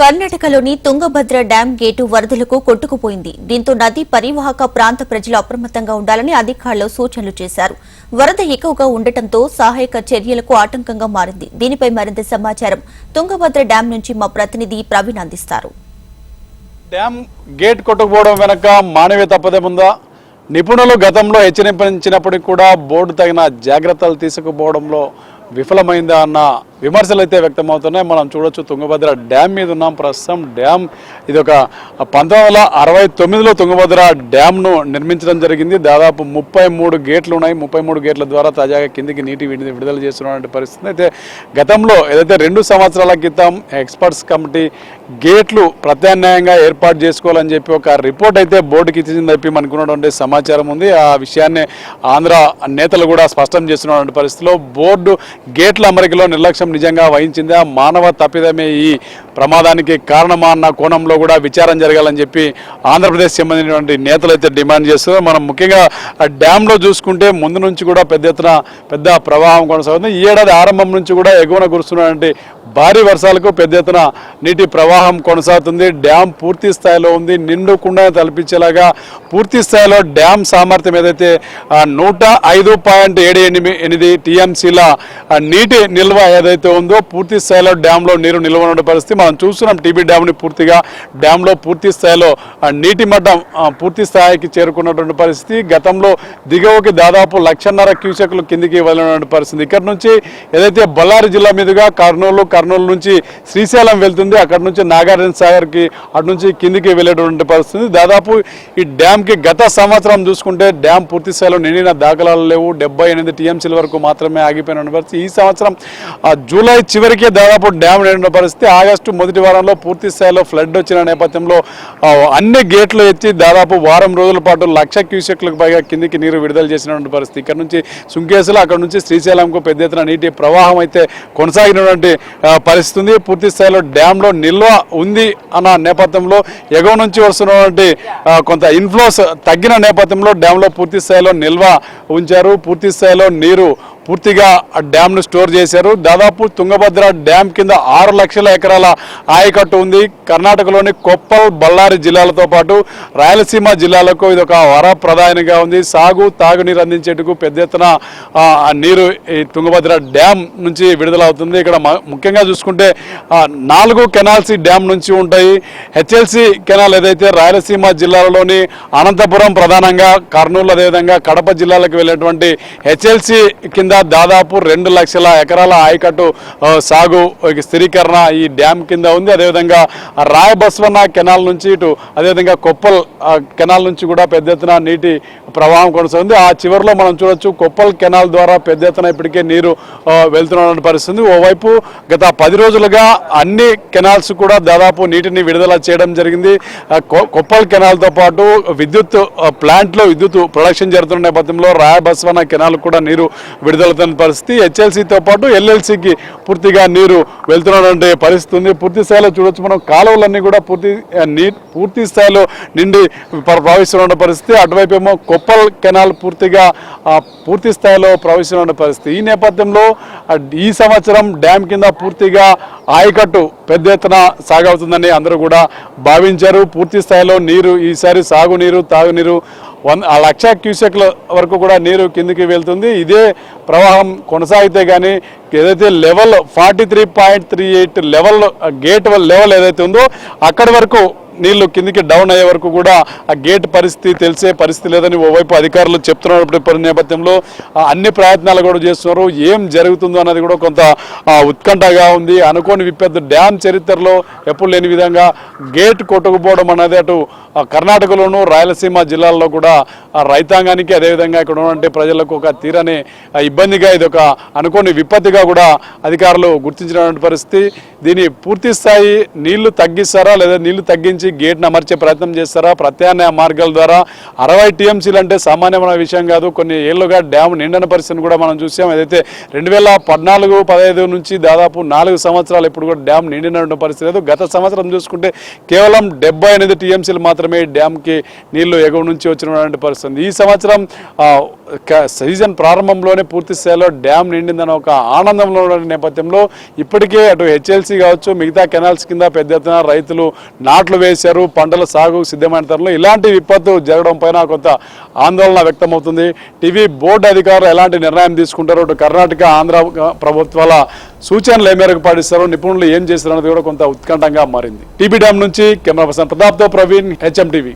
కర్ణాటకలోని Tungabhadra dam gate వరదలకు కొట్టుకుపోయింది. దీంతో నదీ పరివాహక ప్రాంత ప్రజలు అప్రమత్తంగా ఉండాలని అధికారులు సూచనలు చేశారు. వరద ఎక్కువగా ఉండటంతో సహాయక చర్యలకు ఆటంకంగా మారింది. దీనిపై మరింత సమాచారం తుంగభద్ర డ్యాం నుంచి మా ప్రతినిధి ప్రవీణ్ అందిస్తారు. డ్యామ్ గేట్ కొట్టుకుపోవడం వెనక మానవీయ తప్పదేముందా? నిపుణులు గతంలో హెచ్చరించినప్పటికీ కూడా బోర్డు తగిన జాగ్రత్తలు తీసుకుపోవడంలో విఫలమైందా అన్న విమర్శలు అయితే వ్యక్తమవుతున్నాయి. మనం చూడొచ్చు తుంగభద్ర డ్యామ్ మీద ఉన్నాం. ప్రస్తుతం డ్యామ్ ఇది ఒక పంతొమ్మిది వందల అరవై తొమ్మిదిలో తుంగభద్ర డ్యామ్ను నిర్మించడం జరిగింది. దాదాపు ముప్పై మూడు గేట్లు ఉన్నాయి. ముప్పై మూడు గేట్ల ద్వారా తాజాగా కిందికి నీటి విడుదల విడుదల చేస్తున్నటువంటి పరిస్థితి. అయితే గతంలో ఏదైతే రెండు సంవత్సరాల క్రితం ఎక్స్పర్ట్స్ కమిటీ గేట్లు ప్రత్యామ్నాయంగా ఏర్పాటు చేసుకోవాలని చెప్పి ఒక రిపోర్ట్ అయితే బోర్డుకి ఇచ్చిందని చెప్పి మనకు ఉన్నటువంటి సమాచారం ఉంది. ఆ విషయాన్ని ఆంధ్ర నేతలు కూడా స్పష్టం చేస్తున్నటువంటి పరిస్థితిలో బోర్డు గేట్ల అమరికలో నిర్లక్ష్యం నిజంగా వహించిందా? మానవ తప్పిదమే ఈ ప్రమాదానికి కారణమా అన్న కోణంలో కూడా విచారం జరగాలని చెప్పి ఆంధ్రప్రదేశ్ సంబంధించినటువంటి నేతలు అయితే డిమాండ్ చేస్తున్నారు. మనం ముఖ్యంగా ఆ డ్యాంలో చూసుకుంటే ముందు నుంచి కూడా పెద్ద ఎత్తున పెద్ద ప్రవాహం కొనసాగుతుంది. ఈ ఏడాది ఆరంభం నుంచి కూడా ఎగువన కురుస్తున్నటువంటి భారీ వర్షాలకు పెద్ద ఎత్తున నీటి ప్రవాహం కొనసాగుతుంది. డ్యామ్ పూర్తి స్థాయిలో ఉంది. నిండుకుండా తలపించేలాగా పూర్తి స్థాయిలో డ్యామ్ సామర్థ్యం ఏదైతే నూట ఐదు పాయింట్ ఏడు ఎనిమిది ఎనిమిది టీఎంసీల నీటి నిల్వ ఏదైతే ఉందో పూర్తి స్థాయిలో డ్యాంలో నీరు నిల్వ ఉన్న పరిస్థితి. మనం చూస్తున్నాం టీబీ డ్యామ్ని పూర్తిగా. డ్యాంలో పూర్తి స్థాయిలో నీటి మట్టం పూర్తి స్థాయికి చేరుకున్నటువంటి పరిస్థితి. గతంలో దిగువకి దాదాపు లక్షన్నర క్యూసెక్లు కిందికి వెళ్ళినటువంటి పరిస్థితి. ఇక్కడ నుంచి ఏదైతే బళ్ళారి జిల్లా మీదుగా కర్నూలు కర్నూలు నుంచి శ్రీశైలం వెళ్తుంది. అక్కడ నుంచి నాగార్జున సాగర్కి అటు నుంచి కిందికి వెళ్ళేటువంటి పరిస్థితి. దాదాపు ఈ డ్యామ్కి గత సంవత్సరం చూసుకుంటే డ్యామ్ పూర్తి స్థాయిలో నిండిన దాఖలాలు లేవు. డెబ్బై ఎనిమిది టీఎంసీల వరకు మాత్రమే ఆగిపోయిన పరిస్థితి. ఈ సంవత్సరం జూలై చివరికే దాదాపు డ్యామ్ నిండిన పరిస్థితి. ఆగస్టు మొదటి వారంలో పూర్తి స్థాయిలో ఫ్లడ్ వచ్చిన నేపథ్యంలో అన్ని గేట్లు ఎత్తి దాదాపు వారం రోజుల పాటు లక్ష క్యూసెక్లకు పైగా కిందికి నీరు విడుదల చేసినటువంటి పరిస్థితి. ఇక్కడ నుంచి సుంకేసులు అక్కడ నుంచి శ్రీశైలంకు పెద్ద ఎత్తున నీటి ప్రవాహం అయితే కొనసాగినటువంటి పరిస్థితి ఉంది. పూర్తి స్థాయిలో డ్యాంలో నిల్వ ఉంది అన్న నేపథ్యంలో ఎగువ నుంచి వస్తున్నటువంటి కొంత ఇన్ఫ్లోస్ తగ్గిన నేపథ్యంలో డ్యాంలో పూర్తి స్థాయిలో నిల్వ ఉంచారు. పూర్తి స్థాయిలో నీరు పూర్తిగా ఆ డ్యామ్ను స్టోర్ చేశారు. దాదాపు తుంగభద్ర డ్యామ్ కింద ఆరు లక్షల ఎకరాల ఆయకట్టు ఉంది. కర్ణాటకలోని కొప్పల్ బళ్ళారి జిల్లాలతో పాటు రాయలసీమ జిల్లాలకు ఇది ఒక వరప్రదాయనిగా ఉంది. సాగు తాగునీరు అందించేందుకు పెద్ద ఎత్తున నీరు ఈ తుంగభద్ర డ్యామ్ నుంచి విడుదలవుతుంది. ఇక్కడ ముఖ్యంగా చూసుకుంటే నాలుగు కెనాల్స్ ఈ డ్యామ్ నుంచి ఉంటాయి. హెచ్ఎల్సి కెనాల్ ఏదైతే రాయలసీమ జిల్లాలోని అనంతపురం ప్రధానంగా కర్నూలు అదేవిధంగా కడప జిల్లాలకు వెళ్ళేటువంటి హెచ్ఎల్సి కింద దాదాపు రెండు లక్షల ఎకరాల ఆయకట్టు సాగు స్థిరీకరణ ఈ డ్యామ్ కింద ఉంది. అదేవిధంగా రాయబస్వన్న కెనాల్ నుంచి ఇటు అదేవిధంగా కొప్పల్ కెనాల్ నుంచి కూడా పెద్ద ఎత్తున నీటి ప్రవాహం కొనసాగుంది ఆ చివరిలో మనం చూడొచ్చు కొప్పల్ కెనాల్ ద్వారా పెద్ద ఎత్తున ఇప్పటికే నీరు వెళ్తున్న పరిస్థితి ఓవైపు గత పది రోజులుగా అన్ని కెనాల్స్ కూడా దాదాపు నీటిని విడుదల చేయడం జరిగింది. కొప్పల్ కెనాల్తో పాటు విద్యుత్ ప్లాంట్లో విద్యుత్ ప్రొడక్షన్ జరుగుతున్న నేపథ్యంలో రాయబస్వన్న కెనాల్ కూడా నీరు విడుదల వెళ్తున్న పరిస్థితి. హెచ్ఎల్సీతో పాటు ఎల్ఎల్సికి పూర్తిగా నీరు వెళ్తున్నటువంటి పరిస్థితి ఉంది పూర్తి స్థాయిలో చూడొచ్చు మనం. కాలువలన్నీ కూడా పూర్తి నీ పూర్తి స్థాయిలో నిండి ప్రవహిస్తున్న పరిస్థితి. అటువైపు ఏమో కొప్పల్ కెనాల్ పూర్తిగా పూర్తి స్థాయిలో ప్రవహిస్తున్న పరిస్థితి. ఈ నేపథ్యంలో ఈ సంవత్సరం డ్యామ్ కింద పూర్తిగా ఆయకట్టు పెద్ద ఎత్తున సాగవుతుందని అందరూ కూడా భావించారు. పూర్తి స్థాయిలో నీరు ఈసారి సాగునీరు తాగునీరు వన్ ఆ లక్ష క్యూసెక్ల వరకు కూడా నీరు కిందికి వెళ్తుంది. ఇదే ప్రవాహం కొనసాగితే కానీ ఏదైతే level forty three point three eight level gate level ఏదైతే ఉందో అక్కడి వరకు నీళ్ళు కిందికి డౌన్ అయ్యే వరకు కూడా ఆ గేట్ పరిస్థితి తెలిసే పరిస్థితి లేదని ఓవైపు అధికారులు చెప్తున్నటువంటి నేపథ్యంలో అన్ని ప్రయత్నాలు కూడా చేస్తున్నారు. ఏం జరుగుతుందో అన్నది కూడా కొంత ఉత్కంఠగా ఉంది. అనుకోని విపెద్ద డ్యామ్ చరిత్రలో ఎప్పుడు లేని విధంగా గేట్ కొట్టుకుపోవడం అనేది అటు కర్ణాటకలోను రాయలసీమ జిల్లాల్లో కూడా రైతాంగానికి అదేవిధంగా ఇక్కడ ఉన్నటువంటి ప్రజలకు ఒక తీరని ఇబ్బందిగా ఇది ఒక అనుకోని విపత్తిగా కూడా అధికారులు గుర్తించినటువంటి పరిస్థితి. దీని పూర్తి స్థాయి నీళ్ళు తగ్గిస్తారా లేదా నీళ్ళు తగ్గించి నుంచి గేట్ను అమర్చే ప్రయత్నం చేస్తారా? ప్రత్యామ్నాయ మార్గాల ద్వారా అరవై టీఎంసీలు అంటే సామాన్యమైన విషయం కాదు. కొన్ని ఏళ్ళుగా డ్యామ్ నిండని పరిస్థితిని కూడా మనం చూసాం. ఏదైతే రెండు వేల పద్నాలుగు పదహైదు నుంచి దాదాపు నాలుగు సంవత్సరాలు ఇప్పుడు కూడా డ్యామ్ నిండినటువంటి పరిస్థితి లేదు. గత సంవత్సరం చూసుకుంటే కేవలం డెబ్బై ఎనిమిది టీఎంసీలు మాత్రమే డ్యామ్కి నీళ్ళు ఎగువ నుంచి వచ్చినటువంటి పరిస్థితి. ఈ సంవత్సరం సీజన్ ప్రారంభంలోనే పూర్తి స్థాయిలో డ్యామ్ నిండిందన్న ఒక ఆనందంలో ఉన్న నేపథ్యంలో ఇప్పటికే అటు హెచ్ఎల్సీ కావచ్చు మిగతా కెనాల్స్ కింద పెద్ద ఎత్తున రైతులు నాట్లు వేసి వేశారు పంటల సాగు సిద్ధమైన తరుణంలో ఇలాంటి విపత్తు జరగడం పైన కొంత ఆందోళన వ్యక్తమవుతుంది. టీవీ బోర్డు అధికారులు ఎలాంటి నిర్ణయం తీసుకుంటారో కర్ణాటక ఆంధ్ర ప్రభుత్వాల సూచనలు ఏ మేరకు పాటిస్తారో నిపుణులు ఏం చేస్తారన్నది కూడా కొంత ఉత్కంఠంగా మారింది. టీబీ డ్యామ్ నుంచి కెమెరా పర్సన్ ప్రతాప్తో ప్రవీణ్ హెచ్ఎం టీవీ.